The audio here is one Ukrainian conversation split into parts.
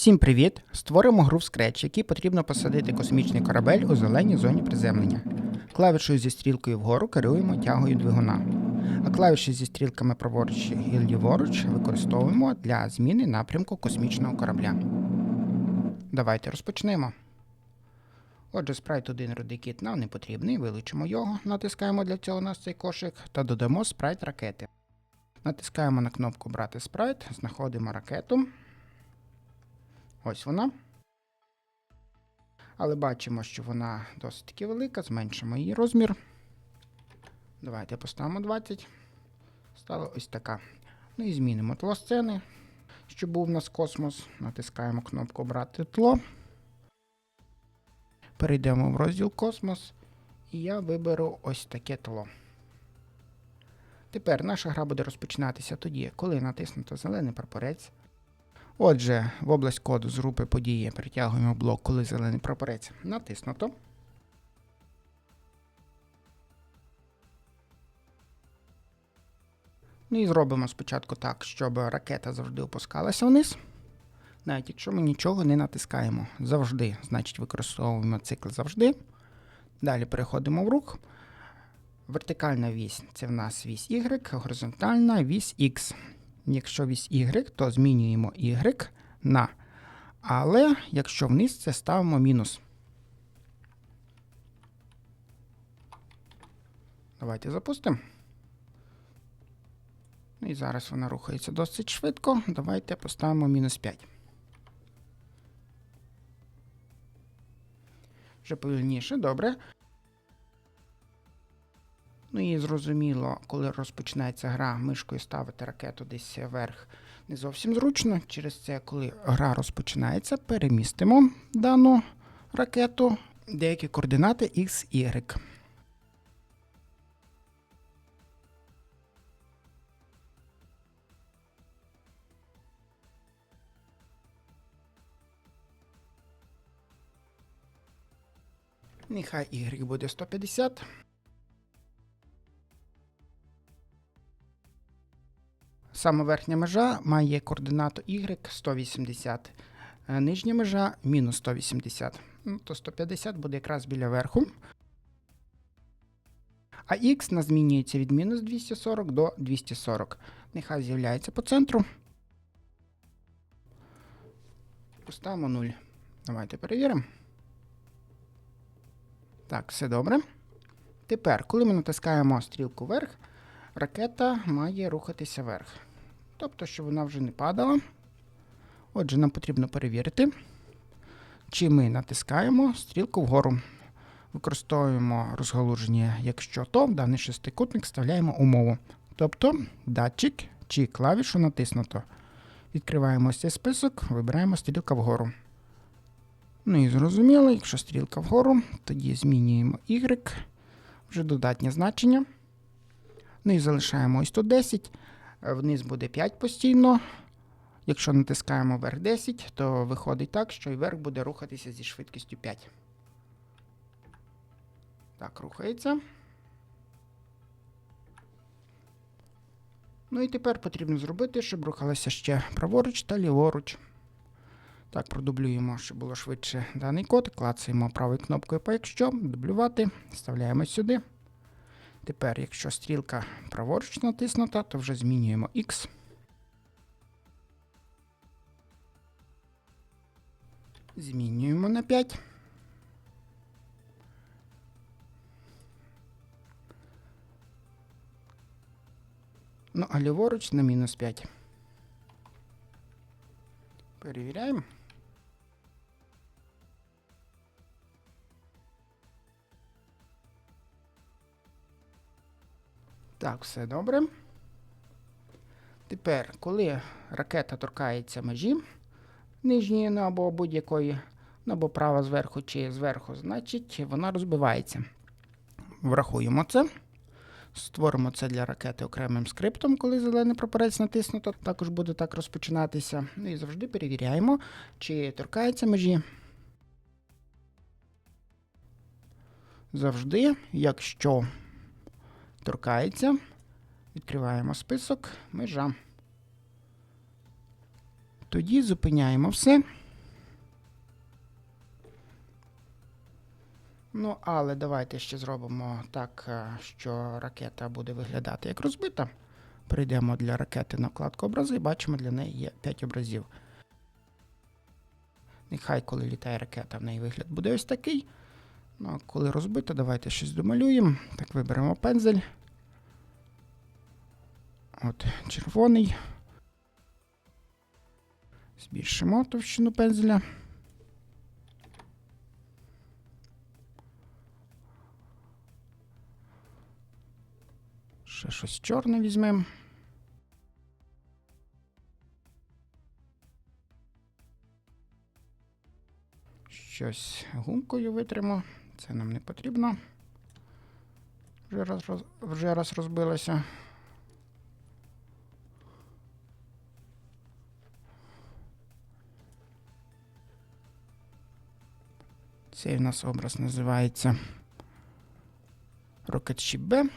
Всім привіт! Створимо гру в Scratch, якій потрібно посадити космічний корабель у зеленій зоні приземлення. Клавішою зі стрілкою вгору керуємо тягою двигуна, а клавіші зі стрілками праворуч і ліворуч використовуємо для зміни напрямку космічного корабля. Давайте розпочнемо. Отже, спрайт 1 Родикіт нам не потрібний, вилучимо його, натискаємо для цього на цей кошик та додамо спрайт ракети. Натискаємо на кнопку Брати спрайт, знаходимо ракету. Ось вона. Але бачимо, що вона досить таки велика, зменшимо її розмір. Давайте поставимо 20. Стала ось така. Ну і змінимо тло сцени, щоб був у нас космос. Натискаємо кнопку Брати тло. Перейдемо в розділ Космос. І я виберу ось таке тло. Тепер наша гра буде розпочинатися тоді, коли натиснуто зелений прапорець. Отже, в область коду з групи події притягуємо блок, коли зелений прапорець натиснуто. Ну і зробимо спочатку так, щоб ракета завжди опускалася вниз. Навіть якщо ми нічого не натискаємо. Завжди, значить, використовуємо цикл завжди. Далі переходимо в рух. Вертикальна вісь це в нас вісь Y, горизонтальна вісь X. Якщо вісь Y, то змінюємо Y на. Але якщо вниз, це ставимо мінус. Давайте запустимо. Ну і зараз вона рухається досить швидко. Давайте поставимо мінус 5. Вже повільніше, добре. Ну і зрозуміло, коли розпочинається гра, мишкою ставити ракету десь вверх не зовсім зручно. Через це, коли гра розпочинається, перемістимо дану ракету деякі координати X, Y. Нехай Y буде 150. Саме верхня межа має координату y 180, е, нижня межа мінус 180. Ну, то 150 буде якраз біля верху. А x нас змінюється від мінус 240 до 240. Нехай з'являється по центру. Поставимо 0. Давайте перевіримо. Так, все добре. Тепер, коли ми натискаємо стрілку вверх, ракета має рухатися вверх. Тобто, щоб вона вже не падала. Отже, нам потрібно перевірити, чи ми натискаємо стрілку вгору. Використовуємо розгалуження, якщо то, в даний шестикутник вставляємо умову. Тобто датчик чи клавішу натиснуто. Відкриваємо цей список, вибираємо стрілка вгору. Ну і зрозуміло, якщо стрілка вгору, тоді змінюємо Y, вже додатнє значення. Ну і залишаємо ось тут 10. Вниз буде 5 постійно. Якщо натискаємо вверх 10, то виходить так, що і вверх буде рухатися зі швидкістю 5. Так, рухається. Ну і тепер потрібно зробити, щоб рухалася ще праворуч та ліворуч. Так, продублюємо, щоб було швидше даний код. Клацаємо правою кнопкою по якщо, дублювати, вставляємо сюди. Тепер, якщо стрілка праворуч натиснута, то вже змінюємо X. Змінюємо на 5. Ну, а ліворуч на мінус 5. Перевіряємо. Так, все добре. Тепер, коли ракета торкається межі нижньої або будь-якої, або права зверху чи зверху, значить вона розбивається. Врахуємо це. Створимо це для ракети окремим скриптом, коли зелений прапорець натиснуто. Також буде так розпочинатися. Ну і завжди перевіряємо, чи торкається межі. Завжди, якщо торкається. Відкриваємо список, межа. Тоді зупиняємо все. Ну, але давайте ще зробимо так, е, що ракета буде виглядати як розбита. Прийдемо для ракети на вкладку образи і бачимо, для неї є 5 образів. Нехай, коли літає ракета, в неї вигляд буде ось такий. Ну, а коли розбита, давайте щось домалюємо. Так, виберемо пензель. От, червоний. Збільшимо товщину пензеля. Ще щось чорне візьмемо. Щось гумкою витримо. Це нам не потрібно. Вже раз, вже раз розбилося. Цей в нас образ називається Rocket Ship B.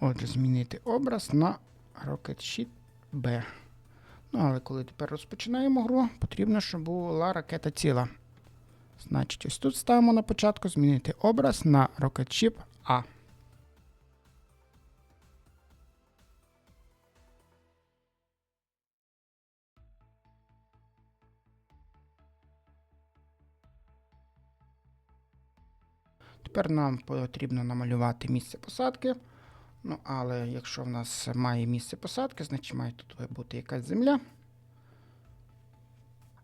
Отже, змінити образ на Rocket Ship B. Ну, але коли тепер розпочинаємо гру, потрібно, щоб була ракета ціла. Значить, ось тут ставимо на початку змінити образ на Rocket Ship A. Тепер нам потрібно намалювати місце посадки. Ну, але якщо в нас має місце посадки, значить має тут бути якась земля.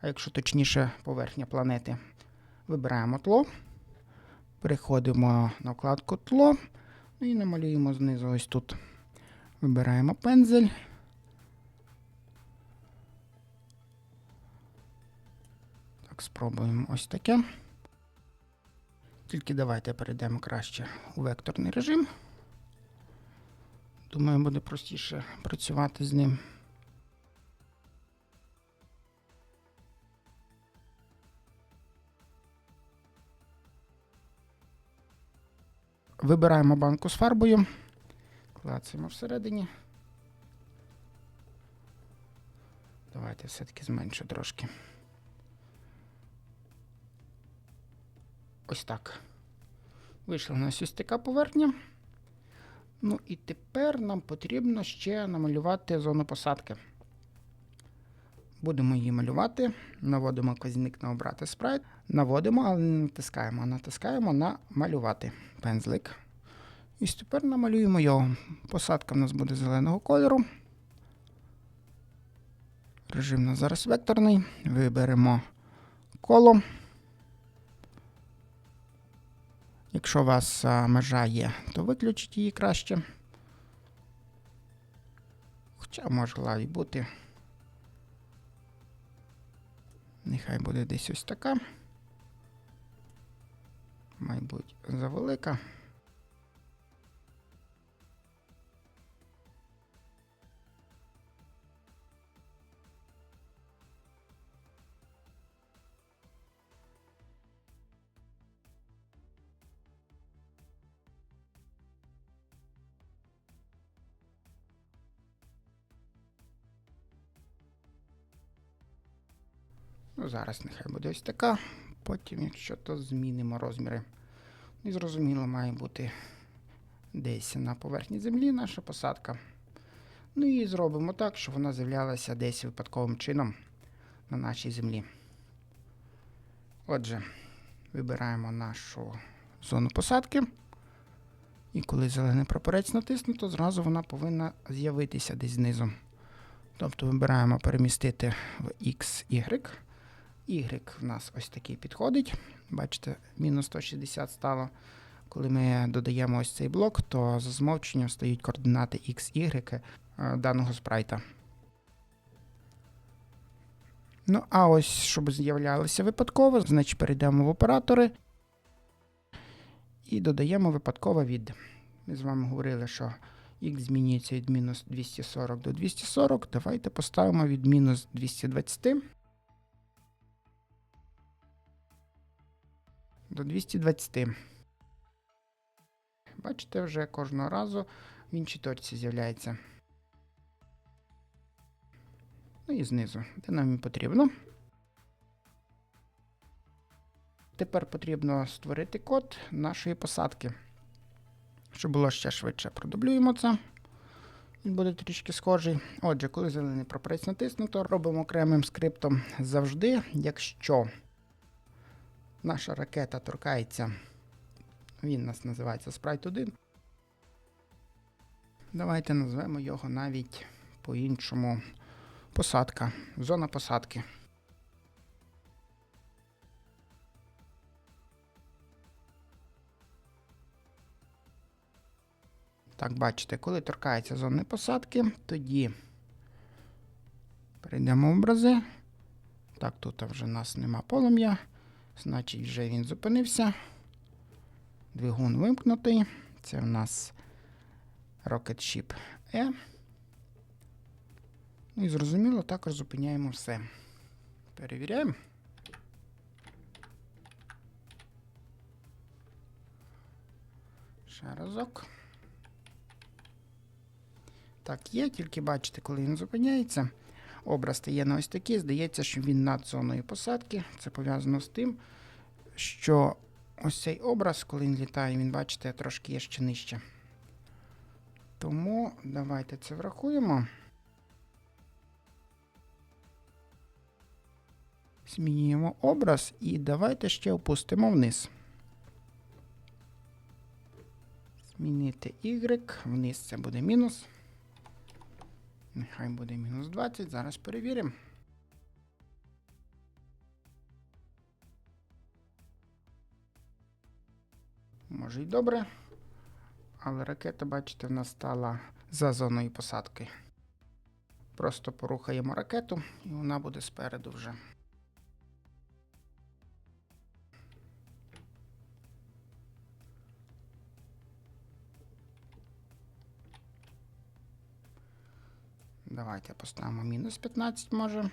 А якщо точніше поверхня планети, вибираємо тло, переходимо на вкладку тло ну і намалюємо знизу ось тут. Вибираємо пензель. Так, спробуємо ось таке. Тільки давайте перейдемо краще у векторний режим. Думаю, буде простіше працювати з ним. Вибираємо банку з фарбою, клацаємо всередині. Давайте все-таки зменшу трошки. Ось так. Вийшла у нас ось така поверхня. Ну і тепер нам потрібно ще намалювати зону посадки. Будемо її малювати. Наводимо казник на обрати спрайт. Наводимо, але не натискаємо. Натискаємо на малювати пензлик. І тепер намалюємо його. Посадка в нас буде зеленого кольору. Режим у нас зараз векторний. Виберемо коло. Якщо у вас межа є, то виключіть її краще. Хоча могла і бути. Нехай буде десь ось така. Мабуть, завелика. Ну, зараз нехай буде ось така. Потім, якщо то змінимо розміри. І зрозуміло, має бути десь на поверхні землі наша посадка. Ну і зробимо так, щоб вона з'являлася десь випадковим чином на нашій землі. Отже, вибираємо нашу зону посадки. І коли зелений прапорець натиснуто, зразу вона повинна з'явитися десь знизу. Тобто вибираємо перемістити в X, Y. Y в нас ось такий підходить. Бачите, мінус 160 стало. Коли ми додаємо ось цей блок, то за змовченням стають координати X, Y е, даного спрайта. Ну, а ось, щоб з'являлися випадково, значить перейдемо в оператори і додаємо випадково від. Ми з вами говорили, що X змінюється від мінус 240 до 240. Давайте поставимо від мінус 220 до 220. Бачите, вже кожного разу в іншій з'являється. Ну і знизу, де нам і потрібно. Тепер потрібно створити код нашої посадки. Щоб було ще швидше, продублюємо це. Він буде трішки схожий. Отже, коли зелений прапорець натиснуто, робимо окремим скриптом завжди, якщо наша ракета торкається, він у нас називається Sprite 1. Давайте назвемо його навіть по-іншому посадка, зона посадки. Так, бачите, коли торкається зони посадки, тоді перейдемо в образи. Так, тут вже в нас нема полум'я, значить вже він зупинився. Двигун вимкнутий. Це в нас Rocket Ship E. Ну і зрозуміло, також зупиняємо все. Перевіряємо. Ще разок. Так, є, тільки бачите, коли він зупиняється. Образ стає на ось такий. Здається, що він над зоною посадки. Це пов'язано з тим, що ось цей образ, коли він літає, він, бачите, трошки є ще нижче. Тому давайте це врахуємо. Змінюємо образ і давайте ще опустимо вниз. Змінити Y, вниз це буде мінус. Нехай буде мінус 20. Зараз перевіримо. Може й добре. Але ракета, бачите, в нас стала за зоною посадки. Просто порухаємо ракету, і вона буде спереду вже. Давайте поставимо мінус 15 може.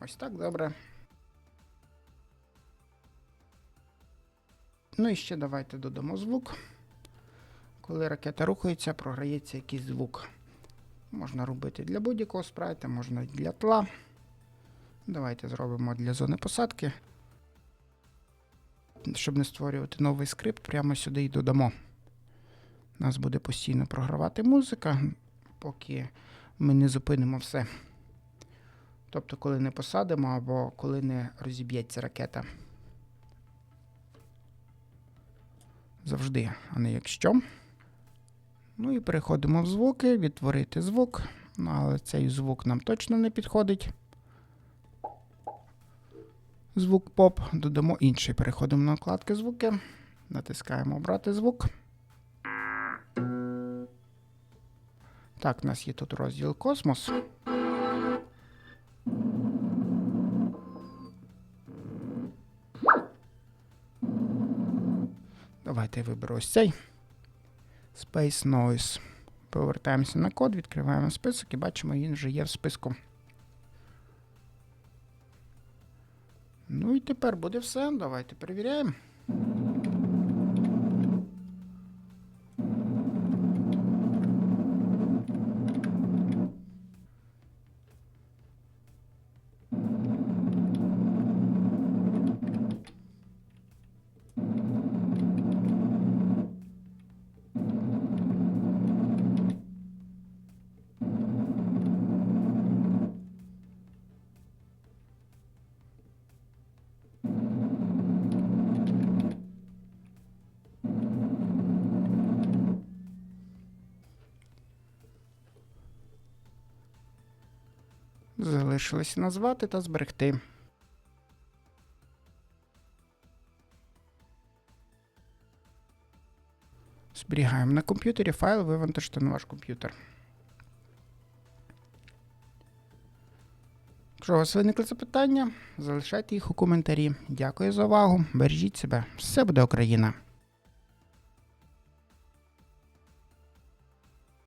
Ось так добре. Ну і ще давайте додамо звук. Коли ракета рухається, програється якийсь звук. Можна робити для будь-якого спрайта, можна для тла. Давайте зробимо для зони посадки. Щоб не створювати новий скрипт, прямо сюди і додамо. Нас буде постійно програвати музика, поки ми не зупинимо все. Тобто, коли не посадимо або коли не розіб'ється ракета. Завжди, а не якщо. Ну і переходимо в звуки, відтворити звук. Ну, але цей звук нам точно не підходить. Звук поп, додамо інший. Переходимо на вкладки звуки, натискаємо Обрати звук. Так, у нас є тут розділ Космос. Давайте я виберу ось цей. Space Noise. Повертаємося на код, відкриваємо список і бачимо, він вже є в списку. Тепер буде все. Давайте перевіряємо. Залишилось назвати та зберегти. Зберігаємо на комп'ютері файл, вивантажте на ваш комп'ютер. Якщо у вас виникли запитання, залишайте їх у коментарі. Дякую за увагу. Бережіть себе. Все буде Україна!